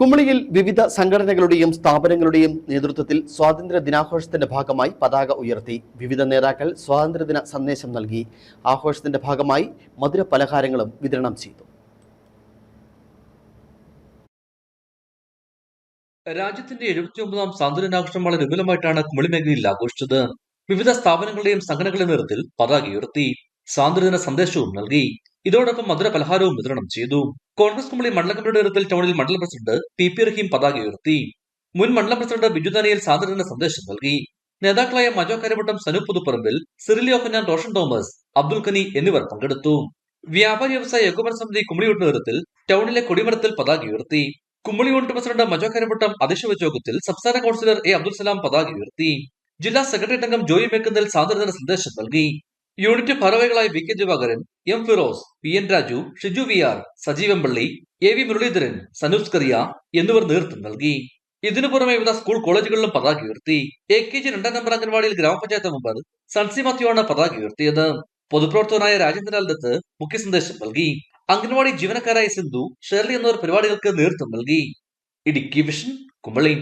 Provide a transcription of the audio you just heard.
കുമളിയിൽ വിവിധ സംഘടനകളുടെയും സ്ഥാപനങ്ങളുടെയും നേതൃത്വത്തിൽ സ്വാതന്ത്ര്യ ദിനാഘോഷത്തിന്റെ ഭാഗമായി പതാക ഉയർത്തി. വിവിധ നേതാക്കൾ സ്വാതന്ത്ര്യദിന സന്ദേശം നൽകി. ആഘോഷത്തിന്റെ ഭാഗമായി മധുര പലഹാരങ്ങളും വിതരണം ചെയ്തു. രാജ്യത്തിന്റെ എഴുപത്തിയൊമ്പതാം സ്വാതന്ത്ര്യദിനാഘോഷം വളരെ വിപുലമായിട്ടാണ് കുമളി മേഖലയിൽ ആഘോഷിച്ചത്. വിവിധ സ്ഥാപനങ്ങളുടെയും സംഘടനകളുടെയും നേതൃത്വത്തിൽ പതാക ഉയർത്തി. സ്വാതന്ത്ര്യദിന സന്ദേശവും നൽകി. ഇതോടൊപ്പം മധുര പലഹാരവും വിതരണം ചെയ്തു. കോൺഗ്രസ് കുമളി മണ്ഡല കമ്മിറ്റിയുടെ നേതൃത്വത്തിൽ ടൗണിൽ മണ്ഡലം പ്രസിഡന്റ് പി പി റഹീം പതാക ഉയർത്തി. മുൻ മണ്ഡലം പ്രസിഡന്റ് ബിജു ദാനിയൽ സ്വാതന്ത്ര്യദിന സന്ദേശം നൽകി. നേതാക്കളായ മജോ കരവട്ടം സനു പുതുപ്പറമ്പിൽ സിറിലി ഓഹന്നാൻ റോഷൻ തോമസ് അബ്ദുൽ ഖനി എന്നിവർ പങ്കെടുത്തു. വ്യാപാരി വ്യവസായ ഏകോപന സമിതി കുമ്പളിയൂട്ട് നേതൃത്വത്തിൽ ടൗണിലെ കൊടിമരത്തിൽ പതാക ഉയർത്തി. കുമ്മളി യൂണിറ്റ് പ്രസിഡന്റ് മജോ കരവട്ടം അധ്യക്ഷ യോഗത്തിൽ സംസ്ഥാന കൌൺസിലർ എ അബ്ദുൽ സലാം പതാക ഉയർത്തി. ജില്ലാ സെക്രട്ടേറിയറ്റ് അംഗം ജോയി മേക്കുന്നൽ സ്വാതന്ത്ര്യദിന സന്ദേശം നൽകി. യൂണിറ്റ് ഭാരവാഹികളായ V K Divakaran M Firoz P N Raju Shiju V R സജീവമ്പള്ളി A V Muraleedharan Sanoos കറിയ എന്നിവർ നേതൃത്വം നൽകി. ഇതിനു പുറമെ വിവിധ സ്കൂൾ കോളേജുകളിലും പതാക ഉയർത്തി. എ കെ ജി രണ്ടാം നമ്പർ അംഗൻവാടിയിൽ ഗ്രാമപഞ്ചായത്ത് മെമ്പർ സൺസി മാത്യു ആണ് പതാക ഉയർത്തിയത്. പൊതുപ്രവർത്തകനായ രാജേന്ദ്രലാൽ ദത്ത് മുഖ്യ സന്ദേശം നൽകി. അംഗൻവാടി ജീവനക്കാരായ സിന്ധു ഷെർലി എന്നിവർ പരിപാടികൾക്ക് നേതൃത്വം നൽകി. ഇടുക്കി വിഷൻ കുമളി